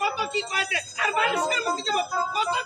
কত কি কয়েছে আর মানুষের মুখে কত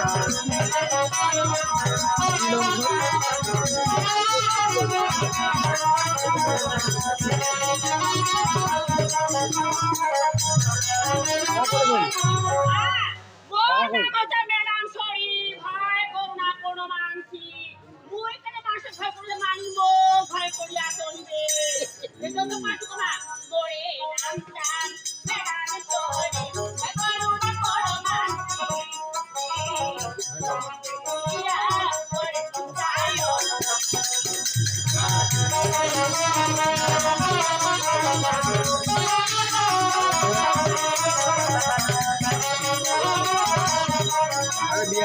Thank you.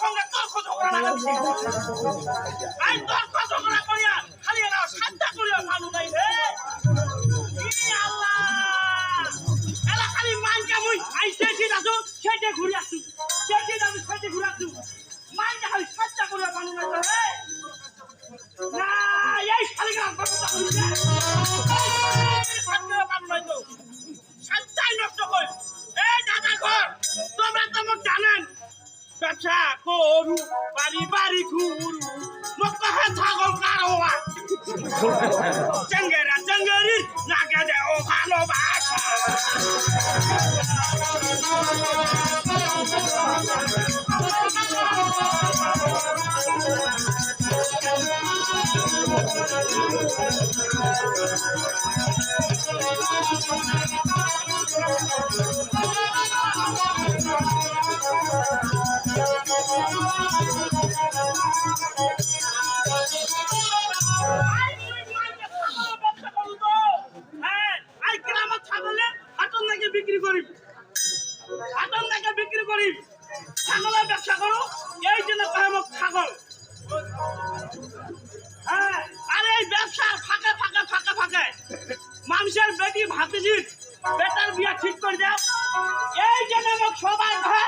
সঙ্গে তোর খোঁজ করা লাগছে Oh, ছাগলের ব্যবসা করো এই জন্য কামক ছাগল। হ্যাঁ আর এই ব্যবসার ফাঁকে ফাঁকে ফাঁকে ফাঁকে। মানুষের বেটি ভাতিজির বেটার বিয়া ঠিক করে দাও। এই জন্য সবাই ঘর